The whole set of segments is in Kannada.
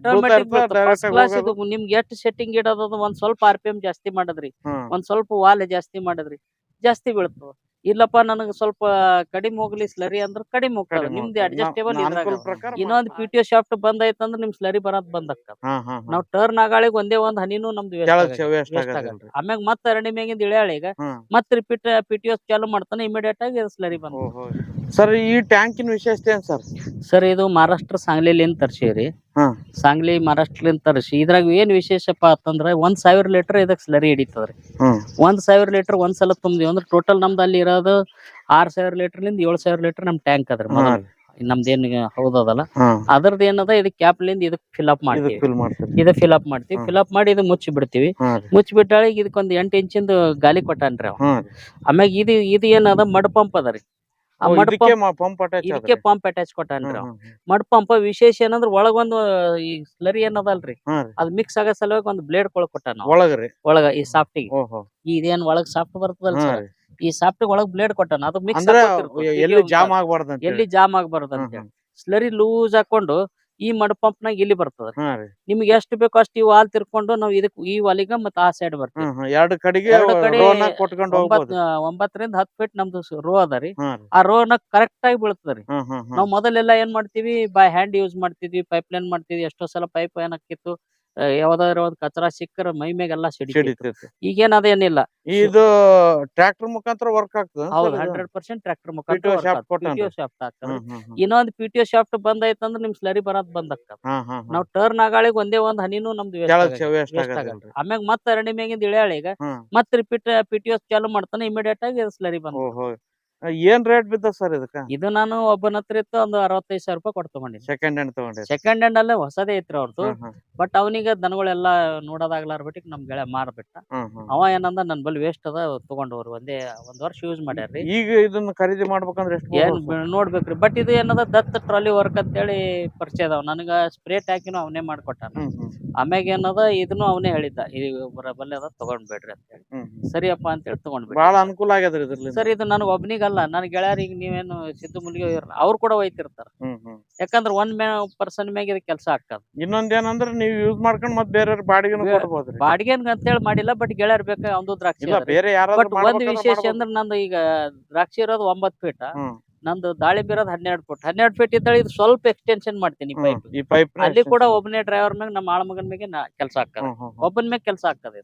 ಆಟೋಮೆಟಿಕ್ ಕ್ಲಾಸ್ ಇದು ನಿಮ್ಗೆ ಎಷ್ಟು ಸೆಟ್ಟಿಂಗ್ ಇಡೋದು ಒಂದ್ ಸ್ವಲ್ಪ ಆರ್ ಪಿ ಎಂ ಜಾಸ್ತಿ ಮಾಡದ್ರಿ. ಒಂದ್ ಸ್ವಲ್ಪ ವಾಲೆ ಜಾಸ್ತಿ ಮಾಡದ್ರಿ. ಜಾಸ್ತಿ ಬೀಳ್ತದ. ಇಲ್ಲಪ್ಪ ನನಗ ಸ್ವಲ್ಪ ಕಡಿಮೆ ಹೋಗ್ಲಿ ಸ್ಲರಿ ಅಂದ್ರ ಕಡಿಮೆ ಹೋಗ್ತದ. ನಿಮ್ದು ಅಡ್ಜಸ್ಟೇಬಲ್ ಇನ್ನೊಂದು ಇದ್ರಾಗ ಅನುಕೂಲ ಇನ್ನೊಂದ್ ಪಿ ಟಿ ಶಾಫ್ಟ್ ಬಂದ್ ಐತಂದ್ರ ನಿಮ್ ಸ್ಲರಿ ಬರೋದ್ ಬಂದ್ ನಾವ್ ಟರ್ನ್ ಆಗಾಳಿಗ್ ಒಂದೇ ಒಂದ್ ಹನಿನೂ ನಮ್ದು ಆಮ್ಯಾಗ ಮತ್ತ ಎರಡನೇ ಮ್ಯಾಗಿಂದ ಇಳ್ಯಾಳಿಗ ಈಗ. ಮತ್ ರಿಪೀಟ್ ಪಿ ಟಿ ಚಾಲು ಮಾಡ್ತಾನೆ ಇಮಿಡಿಯೇಟ್ ಆಗಿ ಸ್ಲರಿ ಬಂದ ಸರ್ ಈ ಟ್ಯಾಂಕಿನ ವಿಶೇಷತೆ ಏನ್ ಸರ್? ಸರ್ ಇದು ಮಹಾರಾಷ್ಟ್ರ ಸಾಂಗ್ಲಿಲಿಂದ ತರ್ಸಿವ್ರಿ. ಹಾ. ಸಾಂಗ್ಲಿ ಮಹಾರಾಷ್ಟ್ರಲಿಂದ ತರಿಸಿ. ಇದ್ರಾಗ ಏನ್ ವಿಶೇಷಪ್ಪ ಅಂತಂದ್ರ ಒಂದ್ ಸಾವಿರ ಲೀಟರ್ ಇದಕ್ ಸ್ಲರಿ ಹಿಡಿತದ್ರಿ. ಹ್ಮ್ ಒಂದ್ ಸಾವಿರ ಲೀಟರ್ ಒಂದ್ ಸಲ ತುಂಬಿ ಅಂದ್ರೆ ಟೋಟಲ್ ನಮ್ದು ಅಲ್ಲಿ ಇರೋದು ಆರ್ ಸಾವಿರ ಲೀಟರ್ನಿಂದ ಏಳ್ ಸಾವಿರ ಲೀಟರ್ ನಮ್ ಟ್ಯಾಂಕ್ ಅದ್ರಿ ಮೊದಲು. ನಮ್ದೇನ್ ಹೌದದಲ್ಲ. ಹಾ. ಅದ್ರದ್ದು ಏನದ ಇದಕ್ ಕ್ಯಾಪ್ಲಿಂದ ಇದಕ್ ಫಿಲ್ ಅಪ್ ಇದು ಮಾಡ್ತೀವಿ ಇದ ಮಾಡ್ತೀರಿ ಇದು ಫಿಲ್ ಅಪ್ ಮಾಡ್ತೀವಿ. ಹಾ. ಫಿಲ್ ಅಪ್ ಮಾಡಿ ಇದು ಮುಚ್ಚಿ ಬಿಡ್ತೀವಿ ಹಾ ರೀ. ಮುಚ್ಚಿ ಬಿಟ್ಟಾಳಿಗೆ ಇದಕ್ಕೊಂದ್ ಎಂಟ್ ಇಂಚಿಂದ ಗಾಲಿ ಕೊಟ್ಟಾನ್ರಿ ಅವ. ಹಾ ರೀ. ಆಮ್ಯಾಗ ಇದು ಇದು ಏನದ ಮಡ್ ಪಂಪ್ ಅದ ರೀ. ಆ ಓ, ಮಡ್ ಇದಕ್ಕೆ ಪಂಪ್ ಇದಕ್ಕೆ ಪಂಪ್ ಅಟ್ಯಾಚ್ ಕೊಟ್ಟಾನ್ರಿ ಅವ. ಮಡ್ ಪಂಪ್ ವಿಶೇಷ ಏನಂದ್ರ ಒಳಗೊಂದು ಈ ಸ್ಲರಿ ಏನದಲ್ರಿ? ಅದ್ ಮಿಕ್ಸ್ ಆಗೋ ಸಲುವಾಗಿ ಒಂದು ಬ್ಲೇಡ್ ಕೊಳಗ್ ಕೊಟ್ಟಾನ. ಒಳಗ್ರಿ ಒಳಗ ಈ ಸಾಫ್ಟಿಗೆ ಇದೇನ್ ಒಳಗ್ ಸಾಫ್ಟ್ ಬರ್ತದಲ್ ಸರ್? ಈ ಸಾಫ್ಟ್ ಒಳಗ್ ಬ್ಲೇಡ್ ಕೊಟ್ಟಾನ. ಅದು ಮಿಕ್ಸ್ ಎಲ್ಲಿ ಜಾಮ್ ಆಗ್ಬಾರ್ದು ಎಲ್ಲಿ ಜಾಮ್ ಆಗ್ಬಾರ್ದು ಅಂತ ಸ್ಲರಿ ಲೂಸ್ ಹಾಕೊಂಡು ಈ ಮಡ್ ಪಂಪ್ ನಾಗ ಇಲ್ಲಿ ಬರ್ತದ ಹಾ ರೀ. ನಿಮ್ಗೆ ಎಷ್ಟು ಬೇಕೋ ಅಷ್ಟು ಈ ವಾಲ್ ತಿರ್ಕೊಂಡು ನಾವ್ ಇದಕ್ ಈ ವಾಲಿಗ ಮತ್ತ ಆ ಸೈಡ್ ಬರ್ತೀವಿ. ಹ್ಮ್ ಹ್ಮ್. ಎರಡು ಕಡೆಗೆ ಎರಡು ಕಡೆ ಕೊಟ್ಕೊಂಡು ಹೋಗ್ಬೋದು. ಒಂಬತ್ತರಿಂದ ಹತ್ತು ಫೀಟ್ ನಮ್ದು ರೋ ಅದ ರೀ. ಹಾ ರೀ. ಆ ರೋನ ಕರೆಕ್ಟ್ ಆಗಿ ಬೀಳ್ತದ ರೀ ಹ್ಮ್ ಹ್ಮ್ ಹ್ಮ್. ನಾವ್ ಮೊದಲೆಲ್ಲ ಏನ್ ಮಾಡ್ತೀವಿ? ಬೈ ಹ್ಯಾಂಡ್ ಯೂಸ್ ಮಾಡ್ತಿದ್ವಿ ಪೈಪ್ ಲೈನ್ ಮಾಡ್ತಿದ್ವಿ ಎಷ್ಟೋ ಸಲ ಪೈಪ್ ಏನಾಕಿತ್ತು ಯಾವ್ದಾದ್ರು ಒಂದ್ ಕಚ್ರ ಸಿಕ್ಕರ ಮೈ ಮ್ಯಾಗೆಲ್ಲ ಸಿಡಿತಿತ್ತು ಸಿಡಿತೈತಿ. ಈಗೇನ್ ಅದೇನಿಲ್ಲ ಇದು ಟ್ರ್ಯಾಕ್ಟರ್ ಮುಖಾಂತರ ವರ್ಕ್ ಆಗ್ತದ ಹೌದು ಹಂಡ್ರೆಡ್ ಪರ್ಸೆಂಟ್ ಟ್ರ್ಯಾಕ್ಟರ್ PTO. ಮುಖಾಂತರ ಶಾಫ್ಟ್ ಆಗ್ತದೆ. ಹ್ಮ್ ಹ್ಮ್ ಇನ್ನೊಂದ್ ಪಿ ಟಿ ಒ ಶಾಫ್ಟ್ ಬಂದ್ ಐತಂದ್ರ ನಿಮ್ ಸ್ಲರಿ ಬರೋದ್ ಬಂದ್ ಆಗ್ತದ ನಾವ್ ಟರ್ನ್ ಆಗಾಳಿಗ್ ಒಂದೇ ಒಂದ್ ಹನಿನೂ ನಮ್ದು waste ಕೆಳಗ್ ಆಗಲ್ಲ. ವೇಸ್ಟ್ waste ಆಗಲ್ರಿ. ಆಮ್ಯಾಗ ಮತ್ತ ಎರಡನೇ ಮ್ಯಾಗಿಂದ ಇಳ್ಯಾಳಿಗ ಹ್ಮ್. ಮತ್ ರಿಪೀಟ್ ಪಿ ಟಿ ಒ ಚಾಲು ಮಾಡ್ತಾನೆ ಇಮಿಡಿಯೇಟ್ ಆಗಿ ಸ್ಲರಿ ಬಂದ್ ಓಹೋ. ಏನ್ ರೇಟ್ ಬಿದ್ದ ಸರ್ ಇದಕ್ಕ? ಇದು ನಾನು ಒಬ್ಬನ ಹತ್ರ ಇತ್ತು ಒಂದು ಅರವತ್ತೈದು ಸಾವಿರ ರೂಪಾಯಿ ಕೊಟ್ಟು ತಗೊಂಡಿನಿ ಸೆಕೆಂಡ್ ಹ್ಯಾಂಡ್ ತಗೊಂಡಿ ಸೆಕೆಂಡ್ ಹ್ಯಾಂಡ್ ಅಲ್ಲೇ ಹೊಸದೇ ಇತ್ತು ಅವ್ರದ್ದು ಬಟ್ ಅವನಿಗೆ ದನಗಳೆಲ್ಲ ನೋಡೋದಾಗ್ಲಾರ ಬಿಟ್ಟಿಗೆ ನಮ್ ಗೆಳೆ ಮಾರ್ಬಿಟ್ಟ. ಅವ ಏನಂದ ನನ್ ಬಲ್ ವೇಸ್ಟ್ ಅದ ತಗೊಂಡವ್ರು ಒಂದೇ ಒಂದ್ ವರ್ಷ ಯೂಸ್ ಮಾಡ್ಯಾರ್ರಿ ಈಗ ಇದನ್ನ ಖರೀದಿ ಮಾಡ್ಬೇಕಂದ್ರೆ ಎಷ್ಟು ಏನ್ ನೋಡ್ಬೇಕ್ರಿ. ಬಟ್ ಇದು ಏನದ ದತ್ತ ಟ್ರಾಲಿ ವರ್ಕ್ ಅಂತೇಳಿ ಪರಿಚಯ ಅದಾವ. ನನಗ ಸ್ಪ್ರೇ ಟ್ಯಾಕಿನೂ ಅವನೇ ಮಾಡ್ಕೊಟ್ಟಾನ. ಆಮ್ಯಾಗ ಏನದ ಇದನ್ನು ಅವನೇ ಹೇಳಿದ್ದ. ಈಗ ಬರಬಲ್ಲೆ ಅದ ತಗೊಂಡ್ಬೇಡ್ರಿ ಅಂತ ಹೇಳಿ ಸರಿಯಪ್ಪ ಅಂತ ಅಂತೇಳಿ ತಗೊಂಡ್ಬಿಟ್ಟು ಬಹಳ ಅನುಕೂಲ ಆಗ್ಯದ್ರಿ ಸರ್ ಇದು ನನಗೆ ಒಬ್ನಿಗಲ್ಲ ನನ್ನ ಗೆಳೆಯರಿಗೆ ನೀವೇನು ಸಿದ್ದು ಮುಲ್ಗಿ ಹೋಗಿರಲ್ಲ ಅವ್ರು ಕೂಡ ಒಯ್ತಿರ್ತಾರ ಹ್ಮ್ ಹ್ಮ್. ಯಾಕಂದ್ರೆ ಒಂದ್ ಮ್ಯಾ ಪರ್ಸನ್ ಮ್ಯಾಗ ಇದು ಕೆಲಸ ಆಗ್ತದ. ಇನ್ನೊಂದ್ ಏನಂದ್ರ ನೀವು ಯೂಸ್ ಮಾಡ್ಕೊಂಡ್ ಮತ್ ಬೇರೆ ಬಾಡಿಗೆ ಬೇ- ಕೊಡ್ಬೋದ್ರಿ. ಬಾಡಿಗೆ ಅಂತೇಳಿ ಮಾಡಿಲ್ಲ ಬಟ್ ಗೆಳೆಯರ್ ಬೇಕಾ ಒಂದು ದ್ರಾಕ್ಷಿ ಇಲ್ಲ ಬೇರೆ ಬಟ್ ಒಂದ್ ವಿಶೇಷ ಅಂದ್ರ ಅಂದ್ರೆ ನಂದು ಈಗ ದ್ರಾಕ್ಷಿ ಇರೋದು ಒಂಬತ್ ಫೀಟ್ ಹ್ಮ್. ನಂದು ದಾಳಿಂಬೆ ಇರೋದು ಹನ್ನೆರಡು ಫೀಟ್ ಹನ್ನೆರಡು ಫೀಟ್ ಇದ್ದಾಳೆ ಇದು ಸ್ವಲ್ಪ ಎಕ್ಸ್ಟೆನ್ಷನ್ ಮಾಡ್ತೀನಿ. ಪೈಪ್ ಈ ಪೈಪ್ ಅಲ್ಲಿ ಕೂಡ ಒಬ್ಬನೇ ಡ್ರೈವರ್ ಮ್ಯಾಗ ನಮ್ಮ ಆಳ ಮಗನ್ ಮ್ಯಾಗೆ ಕೆಲಸ ಆಗ್ತದೆ. ಒಬ್ಬನ ಮ್ಯಾಗ ಕೆಲಸ ಆಗ್ತದೆ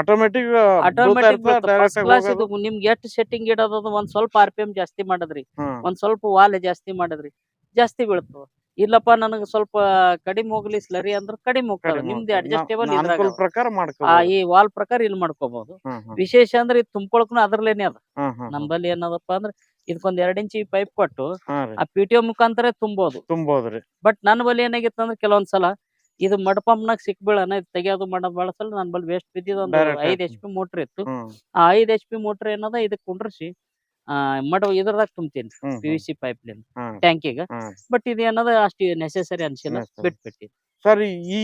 ಆಟೋಮೆಟಿಕ್ ಆಟೋಮೆಟಿಕ್ ಫಸ್ಟ್ ಕ್ಲಾಸ್ ಇದು ನಿಮ್ಗೆ ಎಷ್ಟು ಸೆಟ್ಟಿಂಗ್ ಇಡೋದು ಒಂದ್ ಸ್ವಲ್ಪ ಆರ್ ಪಿ ಎಂ ಜಾಸ್ತಿ ಮಾಡದ್ರಿ. ಒಂದ್ ಸ್ವಲ್ಪ ವಾಲ್ ಜಾಸ್ತಿ ಮಾಡಿದ್ರಿ. ಜಾಸ್ತಿ ಬೀಳ್ತದ. ಇಲ್ಲಪ್ಪ ನನಗೆ ಸ್ವಲ್ಪ ಕಡಿಮೆ ಹೋಗ್ಲಿ ಸ್ಲರಿ ಅಂದ್ರ ಕಡಿಮೆ ಹೋಗ್ತದೆ. ನಿಮ್ದು ಅಡ್ಜಸ್ಟೇಬಲ್ ಪ್ರಕಾರ ಆ ಈ ವಾಲ್ ಪ್ರಕಾರ ಇಲ್ಲಿ ಮಾಡ್ಕೋಬಹುದು ವಿಶೇಷ ಅಂದ್ರೆ ಇದು ತುಂಬ್ಕೊಳಕ್ನು ಅದ್ರಲ್ಲೇನೆ ಅದ. ನಮ್ಮಲ್ಲಿ ಏನದಪ್ಪ ಅಂದ್ರೆ ಇದಕ್ಕೊಂದ್ ಎರಡ್ ಇಂಚಿ ಪೈಪ್ ಕೊಟ್ಟು ಆ ಪಿ ಟಿ ಮುಖಾಂತರ ತುಂಬೋದು. ತುಂಬೋದ್ರಿ. ಬಟ್ ನನ್ನ ಬಳಿ ಏನಾಗಿತ್ತು ಅಂದ್ರೆ ಕೆಲವೊಂದ್ ಸಲ ಇದು ಮಡ್ ಪಂಪ್ ನಾಗ ಸಿಕ್ ಬೀಳನ ಇದು ತೆಗಿಯೋದು ಮಾಡೋದು ಬಳಸಲ್ಲ ನನ್ನ ಬಳಿ ವೇಸ್ಟ್ ಬಿದ್ದಿದ್ದು ಒಂದು Direct ಐದ್. ಎಚ್ ಪಿ ಮೋಟ್ರ್ ಇತ್ತು. ಆ ಐದ್ ಎಚ್ ಪಿ ಮೋಟ್ರ್ ಏನದ ಇದಕ್ ಕುಂಡ್ರಿಸಿ ಆ ಮಡ್ ಇದ್ರದಾಗ ತುಂಬ್ತೀನಿ ಪಿ ವಿ ಸಿ ಪೈಪ್ ಲಿಂದ ಟ್ಯಾಂಕ್ ಟ್ಯಾಂಕಿಗೆ. ಬಟ್ ಇದೇನದ ಅಷ್ಟು ನೆಸೆಸರಿ ಅನ್ಸಿಲ್ಲ Necessary. ಬಿಟ್ಬಿಟ್ಟಿ ಸರ್ ಈ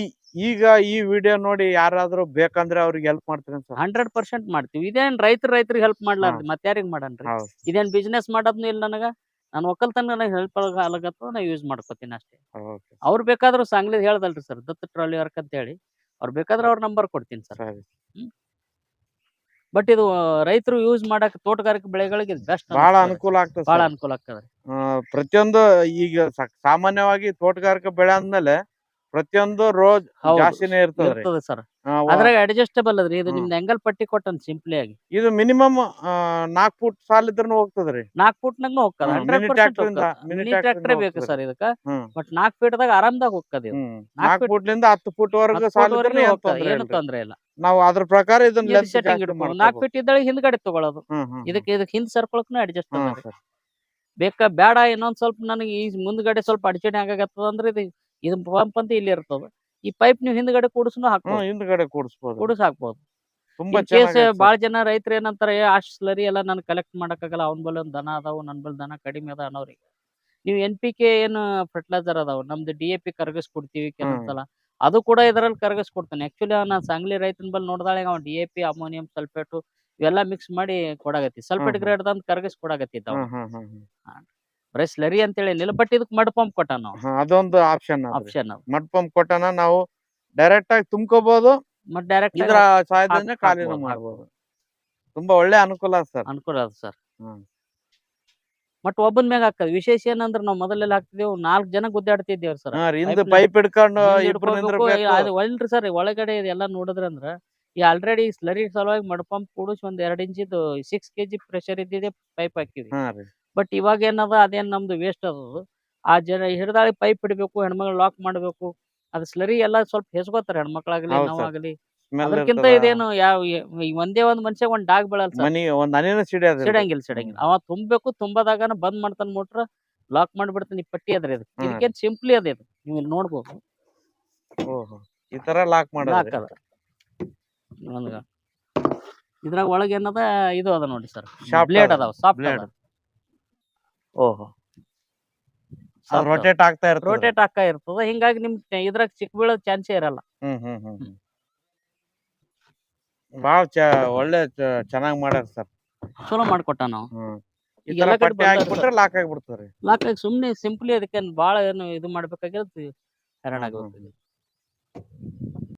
ಈಗ ಈ ವಿಡಿಯೋ ನೋಡಿ ಯಾರಾದ್ರೂ ಬೇಕಂದ್ರೆ ಅವ್ರಿಗೆ ಹೆಲ್ಪ್ ಮಾಡ್ತೀನಿ ಸರ್? ಹಂಡ್ರೆಡ್ ಪರ್ಸೆಂಟ್ ಮಾಡ್ತೀವಿ. ಇದೇನ್ ರೈತರ ರೈತರಿಗೆ ಹೆಲ್ಪ್ ಮಾಡ್ಲಾರ್ದು ಮತ್ತೆ ಯಾರಿಗ್ ಮಾಡನ್ರಿ? ಹೌದು. ಇದೇನ್ ಬಿಸ್ನೆಸ್ ಮಾಡೋದ್ನು ಇಲ್ಲ ನನಗ? ನಾನು ಒಕ್ಕಲ್ತನ ಹೆಲ್ಪ್ ಆಗತ್ತ ನಾ ಯೂಸ್ ಮಾಡ್ಕೋತೀನಿ ಅಷ್ಟೇ. ಅವ್ರ ಬೇಕಾದ್ರೂ ಸಾಂಗ್ಲಿ ಹೇಳ್ದಲ್ರಿ ಸರ್ ದತ್ತ ಟ್ರಾಲಿ ವರ್ಕ್ ಅಂತ ಹೇಳಿ ಅವ್ರ ಬೇಕಾದ್ರೆ ಅವ್ರ ನಂಬರ್ ಕೊಡ್ತೀನಿ ಸರ್. ಬಟ್ ಇದು ರೈತರು ಯೂಸ್ ಮಾಡಕ್ ತೋಟಗಾರಿಕೆ ಬೆಳೆಗಳಿಗೆ ಬೆಸ್ಟ್ ಬಹಳ ಅನುಕೂಲ ಆಗ್ತದೆ ಬಹಳ ಅನುಕೂಲ ಆಗ್ತದೆ. ಪ್ರತಿಯೊಂದು ಈಗ ಸಾಮಾನ್ಯವಾಗಿ ತೋಟಗಾರಿಕೆ ಬೆಳೆ ಅಂದ್ಮೇಲೆ ಪ್ರತಿಯೊಂದು ರೋಜ್. ಜಾಸ್ತಿನೇ ಇರ್ತದೆ ಸರ್ ಅದ್ರಾಗ ಅಡ್ಜಸ್ಟಬಲ್ ಅದ್ರಿ. ಇದು. ನಿಮ್ದು ಎಂಗಲ್ ಪಟ್ಟಿ ಕೊಟ್ಟನ್ ಸಿಂಪ್ಲಿ ಆಗಿ. ಇದು ಮಿನಿಮಮ್ ನಾಲ್ಕು ಫುಟ್ ಸಾಲ ಇದ್ರೂ ಹೋಗ್ತದ್ರಿ. ನಾಕ್ ಫುಟ್ ನಾಗ್ನು ಹೋಗ್ತದ. ಹಂಡ್ರೆಡ್ ಮಿನಿ ಟ್ರಾಕ್ಟರ್ ಬೇಕು ಸರ್ ಇದಕ್ಕ. ಬಟ್ ನಾಕ್ ಫೀಟ್ ದಾಗ ಆರಾಮದಾಗ ಹೋಗ್ತದೆ ಇದು. ಹ್ಮ್. ನಾಲ್ಕ್ ನಾಲ್ಕು feet- ಫುಟ್ ಲಿಂದ ಹತ್ತು ಫುಟ್ ವರೆಗೂ ಸಾಲ ಏನ್ ತೊಂದ್ರೆ ಇಲ್ಲ. ನಾವು ಅದ್ರ ಪ್ರಕಾರ ಇದನ್ನ ಸೆಟ್ಟಿಂಗ್ ಇಡ್ಬೋದು ನಾಲ್ಕ್ ಫೀಟ್ ಇದ್ದಾಗ ಹಿಂದ್ಗಡೆ ತಗೊಳ್ಳೋದು ಇದಕ್ಕೆ ಇದಕ್ಕೆ ಹಿಂದ್ ಸರ್ಕೊಳಕ್ನು ಅಡ್ಜಸ್ಟ್ ಬೇಕಾ ಬೇಡ ಇನ್ನೊಂದ್ ಸ್ವಲ್ಪ ನನಗೆ ಈ ಮುಂದ್ಗಡೆ ಸ್ವಲ್ಪ ಅಡಚಣೆ ಆಗಾಗತ್ತದ ಅಂದ್ರೆ ಇದು ಇದು ಪಂಪ್ ಅಂತ ಇಲ್ಲಿ ಇರ್ತದ. ಈ ಪೈಪ್ ನೀವು ಹಿಂದ್ಗಡೆ ಕೂಡಿಸ್ನು ಹಾಕ್ಬೋದು. ಹಿಂದ್ಗಡೆ ಕೂಡಿಸ್ಬೋದು. ಕೂಡಿಸ್ ಹಾಕ್ಬೋದು ತುಂಬಾ ಕೇಸ್ ಬಾಳ ಜನ ರೈತರು ಏನಂತಾರೆ ಅಷ್ಟ್ ಸ್ಲರಿ ಎಲ್ಲ ನಾನು ಕಲೆಕ್ಟ್ ಮಾಡಕ್ಕಾಗಲ್ಲ ಅವನ್ ಬಲ್ಲಿ ಒಂದ್ ದನ ಅದಾವ ನನ್ ಬಲ್ ದನ ಕಡಿಮೆ ಅದ ಅನ್ನೋರಿಗೆ ನೀವು ಎನ್ ಪಿ ಕೆ ಏನು ಫರ್ಟಿಲೈಸರ್ ಅದಾವ ನಮ್ದು ಡಿ ಎ ಪಿ ಕರಗಿಸ್ ಕೊಡ್ತೀವಿ ಕೆಲವೊಂದ್ಸಲ ಅದು ಕೂಡ ಇದರಲ್ಲಿ ಕರಗಿಸ್ ಕೊಡ್ತಾನೆ ಆಕ್ಚುಲಿ ನಾನು ಸಾಂಗ್ಲಿ ರೈತನ ಬಲ್ ನೋಡಿದಾಳೆ ಅವ್ನ D A P ammonium sulphate ಇವೆಲ್ಲ ಮಿಕ್ಸ್ ಮಾಡಿ ಕೊಡಾಗತ್ತಿ ಸಲ್ಫೇಟ್. ಗ್ರೇಡ್ ಅಂತ ಕರಗಿಸ್ ಕೊಡಾಗತ್ತಿದ್ದ. ಬರೀ ಅಂತ ಹೇಳಿ ಏನಿಲ್ಲ ಬಟ್ ಇದಕ್ ಮಡ್ ಪಂಪ್ ಕೊಟ್ಟಾನ ಹಾ, ಅದೊಂದು ಆಪ್ಷನ್ ಆಪ್ಷನ್ ಅದು. ಮಡ್ ಪಂಪ್ ಕೊಟ್ಟನ ನಾವು ಡೈರೆಕ್ಟ್ ಆಗಿ ತುಂಬಕೋಬಹುದು ಮತ್ ಡೈರೆಕ್ಟ್ ಇದ್ರ ಸಹಾಯದಿಂದ ಹಾಕ್- ಮಾಡಬಹುದು ಹಾಕ್ಬೋದು, ಮಾಡ್ಬೋದು. ತುಂಬಾ ಒಳ್ಳೆ ಅನುಕೂಲ ಸರ್. ಅನುಕೂಲ ಅದ ಸರ್. ಹ್ಮ್. ಮತ್ ಒಬ್ಬನ್ ಮ್ಯಾಗ ಹಾಕದ್. ವಿಶೇಷ ಏನಂದ್ರ ನಾವ್ ಮೊದಲೆಲ್ಲ ಹಾಕ್ತಿದ್ದೇವೆ ನಾಲ್ಕ್ ಜನ ಗುದ್ದಾಡ್ತಿದ್ದೇವ್ ಸರ್. ಹಿಂದ್ pipe ಪೈಪ್ ಹಿಡ್ಕೊಂಡು ಇಬ್ರು ನಿಂದ್ರಬೇಕು. ಒಳ್ರಿ ಸರ್ ಒಳಗಡೆ ಇದೆಲ್ಲ ನೋಡಿದ್ರಂದ್ರ ಈ ಆಲ್ರೆಡಿ ಸ್ಲರಿ ಸಲುವಾಗಿ ಮಡ್ ಪಂಪ್ ಕೂಡಿಸಿ ಒಂದ್ ಎರಡ್ ಇಂಚಿದು ಸಿಕ್ಸ್ ಕೆಜಿ ಪ್ರೆಷರ್ ಇದ್ದಿದೆ ಪೈಪ್ ಹಾಕಿವಿ ಹಾ ರೀ. ಬಟ್ ಇವಾಗ ಏನದ ಅದೇನ್ ನಮ್ದು ವೇಸ್ಟ್ ಅದು. ಆ ಜನ ಹಿಡ್ದಾಳಿ ಪೈಪ್ ಇಡಬೇಕು ಹೆಣ್ಮಗಳು ಲಾಕ್ ಮಾಡಬೇಕು. ಅದು ಸ್ಲರಿ ಎಲ್ಲ ಸ್ವಲ್ಪ ಹೆಸ್ಕೋತಾರೆ ಹೆಣ್ಮಕ್ಳಾಗ್ಲಿ ಹೌದ್ sir. ನಾವಾಗ್ಲಿ. ಅದಕ್ಕಿಂತ ಇದೇನು ಯಾವ ಈ ಒಂದೇ ಒಂದ್ ಮನುಷ್ಯ ಒಂದ್ ಡಾಗ್ ಬೀಳಲ್ಲ ಮನಿ ಒಂದ್ ಹನಿನ ಸಿಡಿಯೋದಿಲ್ಲ ಸಿಡಂಗಿಲ್ಲ ಸಿಡಂಗಿಲ್ಲ. ಅವ ತುಂಬಬೇಕು ತುಂಬದಾಗ ಬಂದ್ ಮಾಡ್ತಾನ ಮೋಟ್ರ ಲಾಕ್ ಮಾಡ್ಬಿಡ್ತಾನ ಈ ಪಟ್ಟಿ ಅದ್ರಿ ಇದು. ಹ್ಮ್. ಇದಕ್ಕೇನ್ ಸಿಂಪ್ಲಿ ಅದ ಇದು. ನೀವು ಇಲ್ಲಿ ನೋಡ್ಬೋದು. ಓಹೋ. ಈ ತರ ಲಾಕ್ ಮಾಡೋದು ಲಾಕ್ ಅದ. ಇದ್ರಾಗ ಒಳಗೆ ಏನದ ಇದು ಅದ ನೋಡಿ ಸರ್. Shaft ಬ್ಲೇಡ್ ಅದ. ಅದಾವ ಸಾಫ್ಟ್ Blade. ಓಹೋ. ರೊಟೇಟ್ ಆಗ್ತಾ ಇರ್ತದೆ. ರೋಟೇಟ್ ಆಗ್ತಾ ಇರ್ತದ. ಹಿಂಗಾಗಿ ನಿಮ್ ಇದ್ರಾಗ ಚಿಕ್ಕ ಬೀಳೋ ಚಾನ್ಸೇ ಇರಲ್ಲ. ಹ್ಮ್ ಹ್ಮ್ ಒಳ್ಳೆ ಚೆನ್ನಾಗಿ ಮಾಡ್ಯಾರ ಸರ್. ಚಲೋ ಮಾಡ್ಕೊಟ್ಟ ನಾವು. ಬಂದಾರ ಲಾಕ್ ಆಗ್ಬಿಡ್ತಾರೆ ಲಾಕ್ ಆಗಿ ಸುಮ್ನೆ ಸಿಂಪ್ಲಿ ಅದಕ್ಕೆ ಬಾಳ ಏನು ಇದು ಮಾಡ್ಬೇಕಾಗಿರುತ್ತೆ ಹೈರಾಣ ಆಗುತ್ತೆ